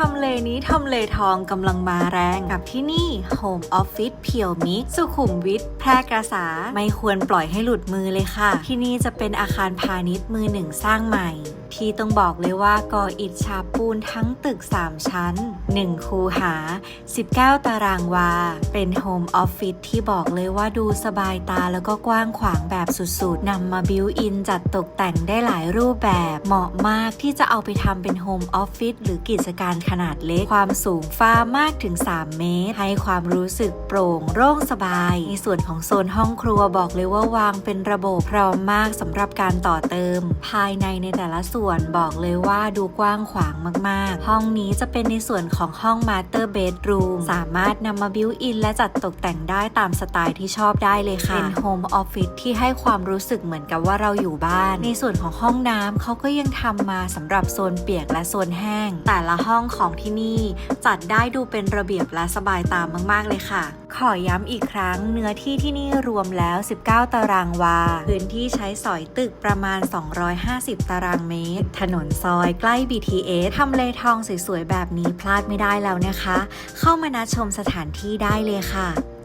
ทำเลนี้ทำเลทองกำลังมาแรงกับที่นี่ Home Office เพียวมิกสุขุมวิทแพร่กษาไม่ควรปล่อยให้หลุดมือเลยค่ะ ที่นี่จะเป็นอาคารพาณิชย์มือหนึ่งสร้างใหม่ ที่ต้องบอกเลยว่าก่ออิฐฉาบปูนทั้งตึก 3 ชั้น 1 คูหา 19 ตารางวา เป็นโฮมออฟฟิศที่บอกเลยว่าดูสบายตาแล้วก็กว้างขวางแบบสุดๆนำมาบิวอินจัดตกแต่งได้หลายรูปแบบ เหมาะมากที่จะเอาไปทำเป็นโฮมออฟฟิศหรือกิจการขนาดเล็ก ความสูงฟ้ามากถึง 3 เมตร ให้ความรู้สึกโปร่งโล่งสบาย ในส่วนของโซนห้องครัวบอกเลยว่าวางเป็นระบบพร้อมมากสำหรับการต่อเติม ภายในในแต่ละส่วนบอกเลยว่าดูกว้างขวางมาก ๆ ห้องนี้จะเป็นในส่วนของห้องมาสเตอร์เบดรูมสามารถนำมาบิวอินและจัดตกแต่งได้ตามสไตล์ที่ชอบได้เลยค่ะ เป็นโฮมออฟฟิศที่ให้ความรู้สึกเหมือนกับว่าเราอยู่บ้าน ในส่วนของห้องน้ำเขาก็ยังทำมาสำหรับโซนเปียกและโซนแห้ง แต่ละห้องของที่นี่ จัดได้ดูเป็นระเบียบและสบายตามาก ๆ เลยค่ะ ขอย้ำอีกครั้งเนื้อที่ที่นี่รวมแล้ว 19 ตารางวา พื้นที่ใช้สอยตึกประมาณ 250 ตารางเมตร ถนนซอยใกล้ BTS ทำเลทองสวยๆ แบบนี้พลาดไม่ได้แล้วนะคะ เข้ามานัดชมสถานที่ได้เลยค่ะ